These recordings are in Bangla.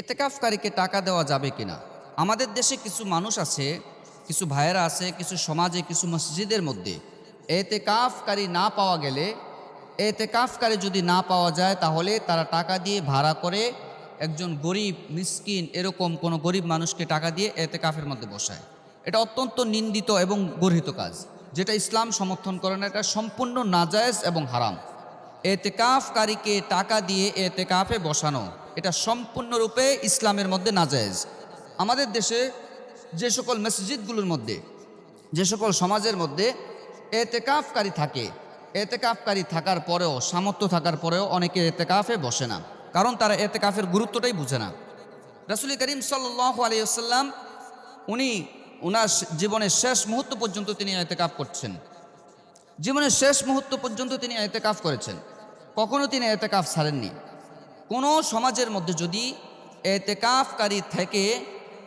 এতেকাফকারীকে টাকা দেওয়া যাবে কিনা? আমাদের দেশে কিছু মানুষ আছে, কিছু ভাইয়েরা আছে, কিছু সমাজে, কিছু মসজিদের মধ্যে। এতেকাফকারী না পাওয়া গেলে, এতেকাফকারী যদি না পাওয়া যায়, তাহলে তারা টাকা দিয়ে ভাড়া করে একজন গরিব, মিসকিন, এরকম কোনো গরিব মানুষকে টাকা দিয়ে এতেকাফের মধ্যে বসায়। এটা অত্যন্ত নিন্দিত এবং গর্হিত কাজ, যেটা ইসলাম সমর্থন করে না। এটা সম্পূর্ণ নাজায়েজ এবং হারাম। এতেকাফকারীকে টাকা দিয়ে এতেকাফে বসানো। এটা সম্পূর্ণরূপে ইসলামের মধ্যে নাজায়েজ। আমাদের দেশে যে সকল মসজিদগুলোর মধ্যে, যে সকল সমাজের মধ্যে এতেকাফকারী থাকে, এতেকাফকারী থাকার পরেও, সামর্থ্য থাকার পরেও অনেকে এতেকাফে বসে না। কারণ তারা এতেকাফের গুরুত্বটাই বুঝে না। রসুল করিম সাল্লাহ আলিয়াল্লাম উনি ওনার জীবনের শেষ মুহূর্ত পর্যন্ত তিনি এতেকাফ করছেন। জীবনের শেষ মুহূর্ত পর্যন্ত তিনি এতেকাফ করেছেন। কখনো তিনি এতেকাফ ছাড়েননি। কোনো সমাজের মধ্যে যদি এতেকাফকারী থেকে,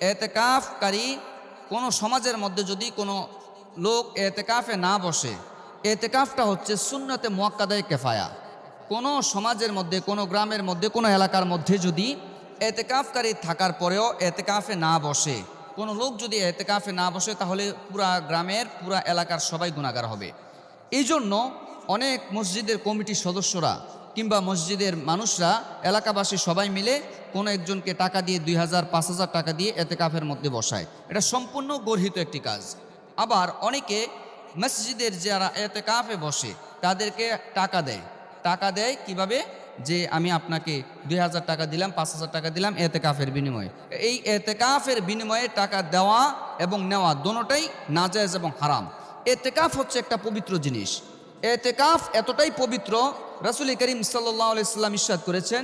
এতেকাফকারী কোনো সমাজের মধ্যে যদি কোনো লোক এতেকাফে না বসে, এতেকাফটা হচ্ছে শূন্যতে মোয়াক্কাদায় কেফায়া। কোনো সমাজের মধ্যে, কোনো গ্রামের মধ্যে, কোনো এলাকার মধ্যে যদি এতেকাফকারী থাকার পরেও এতেকাফে না বসে, কোনো লোক যদি এতেকাফে না বসে, তাহলে পুরা গ্রামের, পুরা এলাকার সবাই গুণাগার হবে। এই জন্য অনেক মসজিদের কমিটির সদস্যরা কিংবা মসজিদের মানুষরা, এলাকাবাসী সবাই মিলে কোনো একজনকে টাকা দিয়ে দুই হাজার, পাঁচ হাজার টাকা দিয়ে এতে কাফের মধ্যে বসায়। এটা সম্পূর্ণ গর্হিত একটি কাজ। আবার অনেকে মসজিদের যারা এতেকাফে বসে, তাদেরকে টাকা দেয়। টাকা দেয় কীভাবে? যে আমি আপনাকে দুই হাজার টাকা দিলাম, পাঁচ হাজার টাকা দিলাম এতেকাফের বিনিময়ে। এই এতে এতেকাফের বিনিময়ে টাকা দেওয়া এবং নেওয়া দোনোটাই নাজায়েজ এবং হারাম। এতেকাফ হচ্ছে একটা পবিত্র জিনিস। এতেকাফ এতটাই পবিত্র রাসুল করিম সাল্লাহ ইসলাম ইস্বাদ করেছেন,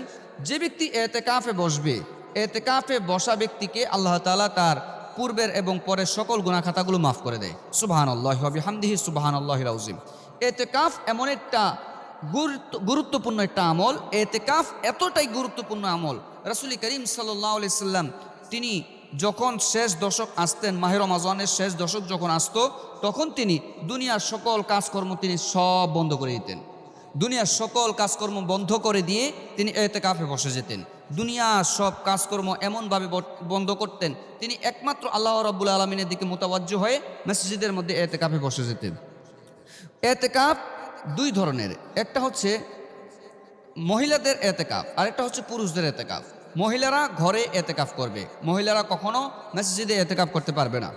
যে ব্যক্তি এতেকাফে বসবে, এতেকাফে বসা ব্যক্তিকে আল্লাহ তালা তার পূর্বের এবং পরের সকল গুণাখাতাগুলো মাফ করে দেয়। সুবাহান আল্লাহ হামদিহি সুবাহান আল্লাহ রাউজিম এতেকাফ এমন একটা গুরুত্ব, গুরুত্বপূর্ণ একটা আমল, এতেকাফ এতটাই গুরুত্বপূর্ণ আমল রাসুল করিম সাল্লাম তিনি যখন শেষ দশক আসতেন মাহের রমাজানের শেষ দশক যখন আসতো, তখন তিনি দুনিয়ার সকল কাজকর্ম তিনি সব বন্ধ করে দিতেন। দুনিয়ার সকল কাজকর্ম বন্ধ করে দিয়ে তিনি এতেকাফে বসে যেতেন। দুনিয়ার সব কাজকর্ম এমনভাবে বন্ধ করতেন, তিনি একমাত্র আল্লাহ রব্বুল আলমিনের দিকে মোতাবাজ্য হয়ে মসজিদের মধ্যে এতেকাফে বসে যেতেন। এতে কাপ দুই ধরনের, একটা হচ্ছে মহিলাদের এতেকাফ, আরেকটা হচ্ছে পুরুষদের এতেকাফ। মহিলারা ঘরে এতেকাফ করবে, মহিলারা কখনো মসজিদে এতেকাফ করতে পারবে না।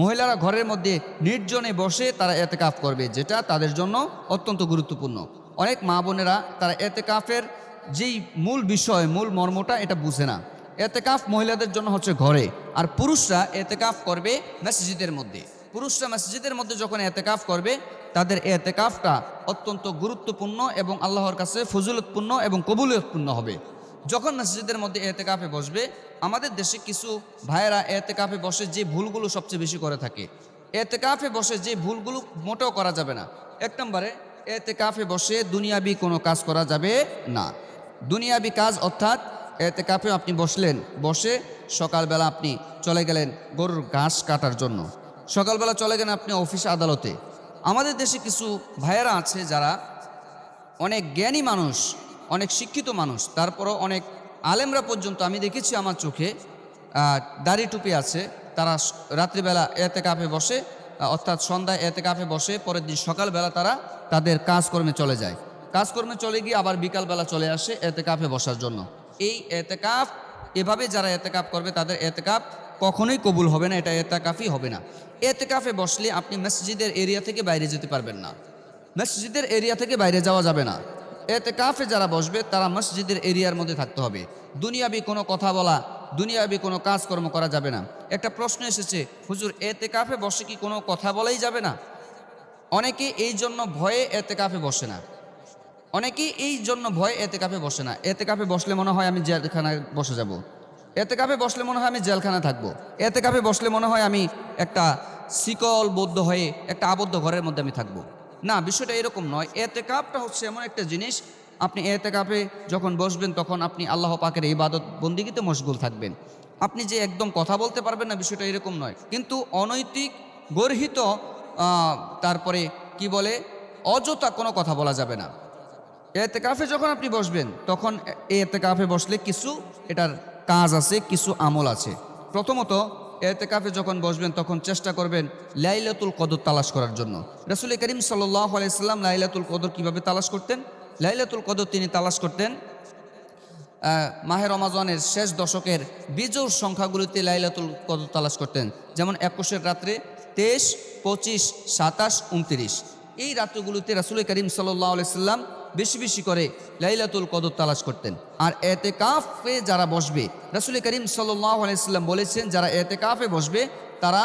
মহিলারা ঘরের মধ্যে নির্জনে বসে তারা এতে এতেকাফ করবে, যেটা তাদের জন্য অত্যন্ত গুরুত্বপূর্ণ। অনেক মা বোনেরা তারা এতেকাফের যেই মূল বিষয়, মূল মর্মটা এটা বুঝে না। এতেকাফ মহিলাদের জন্য হচ্ছে ঘরে, আর পুরুষরা এতেকাফ করবে মসজিদের মধ্যে। পুরুষরা মসজিদের মধ্যে যখন এতেকাফ করবে, তাদের এতেকাফটা অত্যন্ত গুরুত্বপূর্ণ এবং আল্লাহর কাছে ফজুলতপূর্ণ এবং কবুলতপূর্ণ হবে। যখন মসজিদের মধ্যে এতেকাফে বসবে, আমাদের দেশে কিছু ভাইয়েরা এতেকাফে বসে যে ভুলগুলো সবচেয়ে বেশি করে থাকে। এতেকাফে বসে যে ভুলগুলো মোটেও করা যাবে না। এক নম্বরে এতেকাফে বসে দুনিয়াবি কোনো কাজ করা যাবে না। দুনিয়াবি কাজ অর্থাৎ এতে কাপে আপনি বসলেন, বসে সকালবেলা আপনি চলে গেলেন গরুর ঘাস কাটার জন্য। সকালবেলা চলে গেলেন আপনি অফিস আদালতে। আমাদের দেশে কিছু ভাইয়েরা আছে যারা অনেক জ্ঞানী মানুষ, অনেক শিক্ষিত মানুষ, তারপরও অনেক আলেমরা পর্যন্ত আমি দেখেছি আমার চোখে দাড়ি টুপি আছে, তারা রাত্রিবেলা এতে কাপে বসে অর্থাৎ সন্ধ্যায় এতে কাফে বসে পরের দিন সকালবেলা তারা তাদের কাজকর্মে চলে যায়। কাজকর্মে চলে গিয়ে আবার বিকালবেলা চলে আসে এতে কাফে বসার জন্য। এই এতেকাফ এভাবে যারা এতেকাপ করবে তাদের এতেকাপ কখনোই কবুল হবে না, এটা এতেকাফই হবে না। এতেকাফে বসলে আপনি মসজিদের এরিয়া থেকে বাইরে যেতে পারবেন না। মসজিদের এরিয়া থেকে বাইরে যাওয়া যাবে না। এতে কাফে যারা বসবে তারা মসজিদের এরিয়ার মধ্যে থাকতে হবে। দুনিয়াবি কোনো কথা বলা দুনিয়াবি কোনো কাজকর্ম করা যাবে না। একটা প্রশ্ন এসেছে, হুজুর এতে কাফে বসে কি কোনো কথা বলাই যাবে না? অনেকে এই জন্য ভয়ে এতে কাফে বসে না। অনেকেই এই জন্য ভয়ে এতে কাপে বসে না। এতে কাপে বসলে মনে হয় আমি জেলখানায় বসে যাব। এতে কাপে বসলে মনে হয় আমি জেলখানায় থাকব। এতে কাপে বসলে মনে হয় আমি একটা শিকল বদ্ধ হয়ে একটা আবদ্ধ ঘরের মধ্যে আমি থাকব। না, বিষয়টা এরকম নয়। এতে কাপটা হচ্ছে এমন একটা জিনিস আপনি এতে কাপে যখন বসবেন, তখন আপনি আল্লাহ পাকের ইবাদত বন্দিগিতে মশগুল থাকবেন। আপনি যে একদম কথা বলতে পারবেন না, বিষয়টা এরকম নয়। কিন্তু অনৈতিক, গর্হিত তারপরে কি বলে, অযথা কোনো কথা বলা যাবে না। এতে কাফে যখন আপনি বসবেন, তখন এই এতে কাফে বসলে কিছু এটার কাজ আছে, কিছু আমল আছে। প্রথমত এতেকাফে যখন বসবেন, তখন চেষ্টা করবেন লাইলাতুল কদর তালাশ করার জন্য। রসুল করিম সাল্লাহ আলাইসাল্লাম লাইলাতুল কদর কীভাবে তালাশ করতেন? লাইলাতুল কদর তিনি তালাশ করতেন। মাহের মাহে রমাজানের শেষ দশকের বিজোর সংখ্যাগুলিতে লাইলাতুল কদর তালাশ করতেন। যেমন একুশের রাত্রে তেইশ, পঁচিশ, সাতাশ, উনত্রিশ। এই রাত্রগুলোতে রাসুল করিম সাল্লাহ সাল্লাম বেশি বেশি করে লাইলাতুল কদর তালাশ করতেন। আর এতে কাফে যারা বসবে, রাসুল করিম সাল্লাহ সাল্লাম বলেছেন, যারা এতে কাফে বসবে, তারা,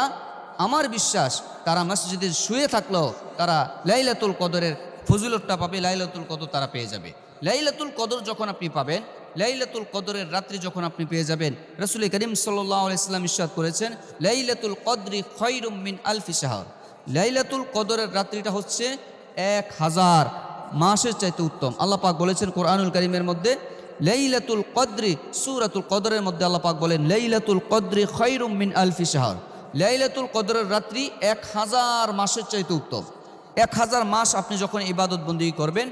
আমার বিশ্বাস, তারা মসজিদে শুয়ে থাকলেও তারা লাইলাতুল কদরের ফজিলতটা পাবে, লাইলাতুল কদর তারা পেয়ে যাবে। লাইলাতুল কদর যখন আপনি পাবেন, লাইলাতুল কদরের রাত্রি যখন আপনি পেয়ে যাবেন, রসুল করিম সাল্লাহ ইসলাম ইস্বাদ করেছেন, লাইলাতুল কদরি খৈরুম মিন আলফি শাহর। লাইলাতুল কদরের রাত্রিটা হচ্ছে এক হাজার মাসের চাইতে উত্তম। আল্লাহ পাক বলেছেন কোরআনুল করিমের মধ্যে, লাইলাতুল কদরি, সুরাতুল কদরের মধ্যে আল্লাহ পাক বলেন, লাইলাতুল কদরি খৈরুম মিন আলফি শাহর। লাইলাতুল কদরের রাত্রি এক হাজার মাসের চাইতে উত্তম। এক হাজার মাস আপনি যখন ইবাদত বন্দিগি করবেন,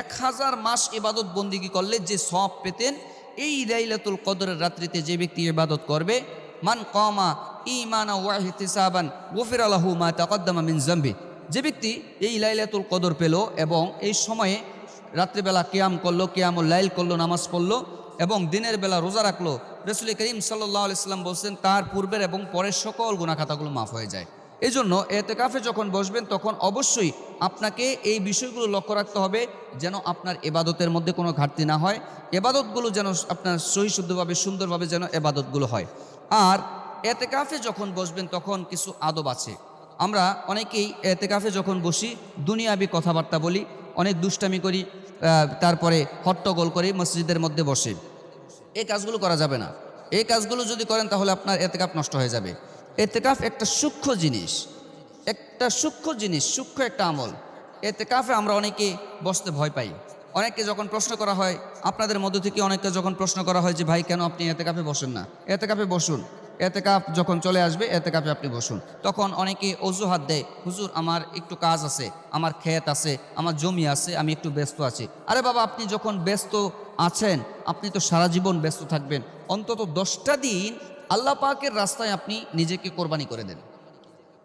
এক হাজার মাস ইবাদত বন্দিগি করলে যে সব পেতেন, এই লাইলাতুল কদরের রাত্রিতে যে ব্যক্তি ইবাদত করবে, মান কমা ইমানা ওয়াহিতিসাবান গফির আলাহু মা তাকদ্দামা মিন জাম্বি। যে ব্যক্তি এই লাইলাতুল কদর পেল এবং এই সময়ে রাত্রিবেলা কেয়াম করল, কিয়ামুল লাইল করল, নামাজ পড়ল এবং দিনের বেলা রোজা রাখল, রসুল করিম সাল্লাহ আলাইসাল্লাম বলছেন, তার পূর্বের এবং পরের সকল গুণাখাতাগুলো মাফ হয়ে যায়। এই জন্য এতেকাফে যখন বসবেন, তখন অবশ্যই আপনাকে এই বিষয়গুলো লক্ষ্য রাখতে হবে যেন আপনার এবাদতের মধ্যে কোনো ঘাটতি না হয়। এবাদতগুলো যেন আপনার সহিশুদ্ধভাবে, সুন্দরভাবে যেন এবাদতগুলো হয়। আর এতেকাফে যখন বসবেন, তখন কিছু আদব আছে। আমরা অনেকেই এতেকাফে যখন বসি, দুনিয়াবি কথাবার্তা বলি, অনেক দুষ্টামি করি তারপরে হট্টগোল করে মসজিদের মধ্যে বসে। এই কাজগুলো করা যাবে না। এই কাজগুলো যদি করেন, তাহলে আপনার এতেকাফ নষ্ট হয়ে যাবে। এতেকাফ একটা সূক্ষ্ম জিনিস। একটা সূক্ষ্ম জিনিস, সূক্ষ্ম একটা আমল। এতেকাফে আমরা অনেকে বসতে ভয় পাই। অনেককে যখন প্রশ্ন করা হয়, আপনাদের মধ্য থেকে অনেককে যখন প্রশ্ন করা হয় যে, ভাই, কেন আপনি এতেকাফে বসেন না? এতেকাফে বসুন। এতেকাফ যখন চলে আসবে, এতেকাফে আপনি বসুন। তখন অনেকে অজুহাত দেয়, হুজুর, আমার একটু কাজ আছে, আমার ক্ষেত আছে, আমার জমি আছে, আমি একটু ব্যস্ত আছি। আরে বাবা, আপনি যখন ব্যস্ত আছেন, আপনি তো সারা জীবন ব্যস্ত থাকবেন। অন্তত দশটা দিন আল্লাহ পাকের রাস্তায় আপনি নিজেকে কোরবানি করে দেন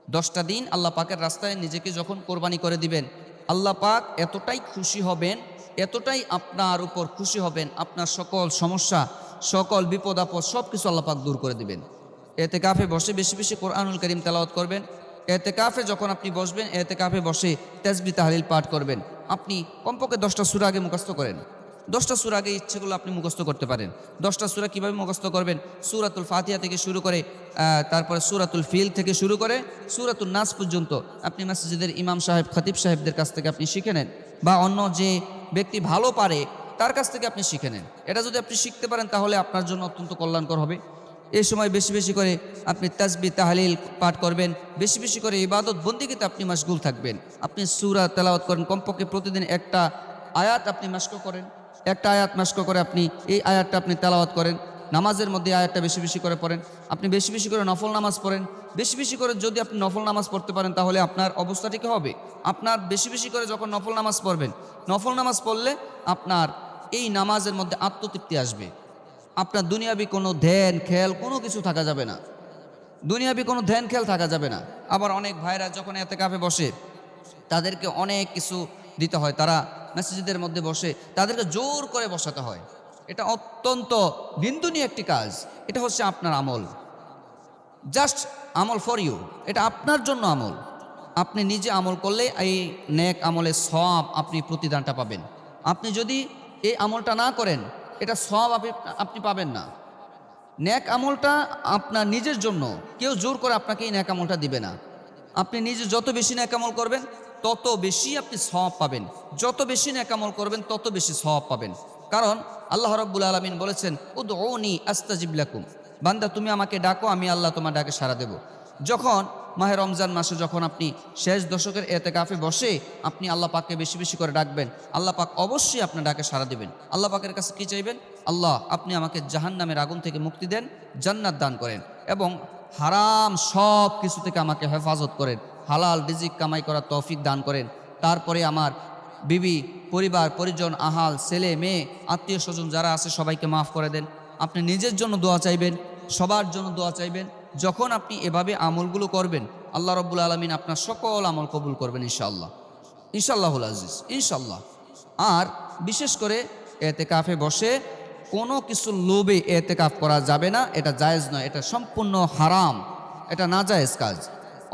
দশটা দিন আল্লাহ পাকের রাস্তায় নিজেকে যখন কোরবানি করে দিবেন, আল্লাহ পাক এতটাই খুশি হবেন, এতটাই আপনার উপর খুশি হবেন, আপনার সকল সমস্যা, সকল বিপদ আপদ সব কিছু আল্লাহ পাক দূর করে দিবেন। এতে কাফে বসে বেশি বেশি কোরআনুল করিম তেলাওয়াত করবেন। এতে কাফে যখন আপনি বসবেন এতে কাফে বসে তেজবি তাহলিল পাঠ করবেন। আপনি কমপক্ষে দশটা সুরা আগে মুখস্থ করেন। দশটা সুরা আগে ইচ্ছেগুলো আপনি মুখস্থ করতে পারেন। দশটা সুরা কীভাবে মুখস্থ করবেন? সুরাতুল ফাতিহা থেকে শুরু করে তারপরে সুরাতুল ফিল থেকে শুরু করে সুরাতুল নাস পর্যন্ত আপনি মসজিদের ইমাম সাহেব, খতিব সাহেবদের কাছ থেকে আপনি শিখে নেন বা অন্য যে ব্যক্তি ভালো পারে তার কাছ থেকে আপনি শিখে নেন। এটা যদি আপনি শিখতে পারেন তাহলে আপনার জন্য অত্যন্ত কল্যাণকর হবে। এই সময় বেশি বেশি করে আপনি তাসবি তাহালিল পাঠ করবেন, বেশি বেশি করে ইবাদত বন্দিগিতে আপনি মাসগুল থাকবেন। আপনি সুরা তেলাওয়াত করেন, কমপক্ষে প্রতিদিন একটা আয়াত আপনি মাস্ক করেন। একটা আয়াত মাস্ক করে আপনি, এই আয়াতটা আপনি তেলাওয়াত করেন। নামাজের মধ্যে আয়াতটা বেশি বেশি করে পড়েন। আপনি বেশি বেশি করে নফল নামাজ পড়েন। বেশি বেশি করে যদি আপনি নফল নামাজ পড়তে পারেন, তাহলে আপনার অবস্থাটি কি হবে। আপনার বেশি বেশি করে যখন নফল নামাজ পড়বেন, নফল নামাজ পড়লে আপনার এই নামাজের মধ্যে আত্মতৃপ্তি আসবে। আপনার দুনিয়াবি কোনো ধ্যান, খেয়াল কোনো কিছু থাকা যাবে না। দুনিয়াবি কোনো ধ্যান, খেয়াল থাকা যাবে না। আবার অনেক ভাইরা যখন এতে কাপে বসে, তাদেরকে অনেক কিছু দিতে হয়, তারা মসজিদের মধ্যে বসে তাদেরকে জোর করে বসাতে হয়। এটা অত্যন্ত নিন্দনীয় একটি কাজ। এটা হচ্ছে আপনার আমল। জাস্ট আমল ফর ইউ। এটা আপনার জন্য আমল। আপনি নিজে আমল করলে এই নেক আমলে সব আপনি প্রতিদানটা পাবেন। আপনি যদি এই আমলটা না করেন, এটা সব আপনি আপনি পাবেন না। ন্যাক আমলটা আপনার নিজের জন্য। কেউ জোর করে আপনাকে এই ন্যাক আমলটা দিবে না। আপনি নিজে যত বেশি ন্যাক আমল করবেন তত বেশি আপনি সওয়াব পাবেন। যত বেশি ন্যাক আমল করবেন, তত বেশি সওয়াব পাবেন। কারণ আল্লাহ রব্বুল আলমিন বলেছেন উদ ওনি আস্তাজিবলাকুম বান্দা, তুমি আমাকে ডাকো, আমি আল্লাহ তোমার ডাকে সাড়া দেব। যখন মাহে রমজান মাসে যখন আপনি শেষ দশকের এতে কাফে বসে আপনি আল্লাহ পাককে বেশি বেশি করে ডাকবেন, আল্লাহ পাক অবশ্যই আপনার ডাকে সাড়া দেবেন। আল্লাহ পাকের কাছে কি চাইবেন? আল্লাহ, আপনি আমাকে জাহান নামের আগুন থেকে মুক্তি দেন, জান্নাত দান করেন এবং হারাম সব কিছু থেকে আমাকে হেফাজত করেন। হালাল রিজিক কামাই করার তৌফিক দান করেন। তারপরে আমার বিবি, পরিবার, পরিজন, আহাল, ছেলে, মেয়ে, আত্মীয় স্বজন যারা আছে, সবাইকে মাফ করে দেন। আপনি নিজের জন্য দোয়া চাইবেন, সবার জন্য দোয়া চাইবেন। যখন আপনি এভাবে আমলগুলো করবেন, আল্লাহ রব্বুল আলমিন আপনার সকল আমল কবুল করবেন ইনশাআল্লাহ। ইনশাল্লাহুল আজিজ ইনশাল্লাহ আর বিশেষ করে এতে কাফে বসে কোনো কিছু লোভে এতে কাফ করা যাবে না, এটা জায়েজ নয়, এটা সম্পূর্ণ হারাম, এটা না জায়েজ কাজ।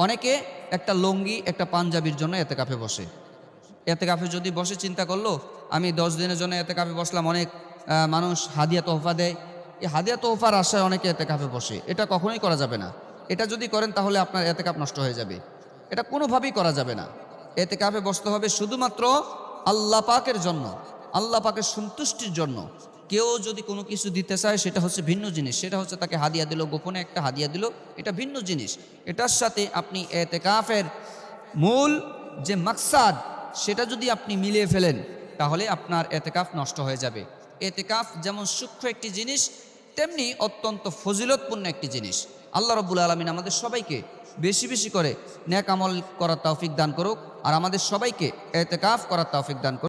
অনেকে একটা লঙ্গি, একটা পাঞ্জাবির জন্য এতে কাফে বসে। এতে কাফে যদি বসে, চিন্তা করল, আমি দশ দিনের জন্য এতে কাফে বসলাম, অনেক মানুষ হাদিয়া তোহফা দেয়। এই হাদিয়া তোহফার আশায় অনেকে এতে কাফে বসে। এটা কখনোই করা যাবে না। এটা যদি করেন, তাহলে আপনার এতে কাপ নষ্ট হয়ে যাবে। এটা কোনোভাবেই করা যাবে না। এতে কাফে বসতে হবে শুধুমাত্র আল্লাহ পাকের জন্য, আল্লাহ পাকের সন্তুষ্টির জন্য। কেউ যদি কোনো কিছু দিতে চায়, সেটা হচ্ছে ভিন্ন জিনিস। সেটা হচ্ছে তাকে হাদিয়া দিল, গোপনে একটা হাদিয়া দিল। এটা ভিন্ন জিনিস। এটার সাথে আপনি এতে কাফের মূল যে মাকসাদ, সেটা যদি আপনি মিলিয়ে ফেলেন, তাহলে আপনার এতেকাফ নষ্ট হয়ে যাবে। এতেকাফ যেমন সূক্ষ্ম একটি জিনিস, তেমনি অত্যন্ত ফজিলতপূর্ণ একটি জিনিস। আল্লাহ রব্বুল আলমিন আমাদের সবাইকে বেশি বেশি করে ন্যাক আমল করার তৌফিক দান করুক, আর আমাদের সবাইকে এতেকাফ করার তৌফিক দান করুক।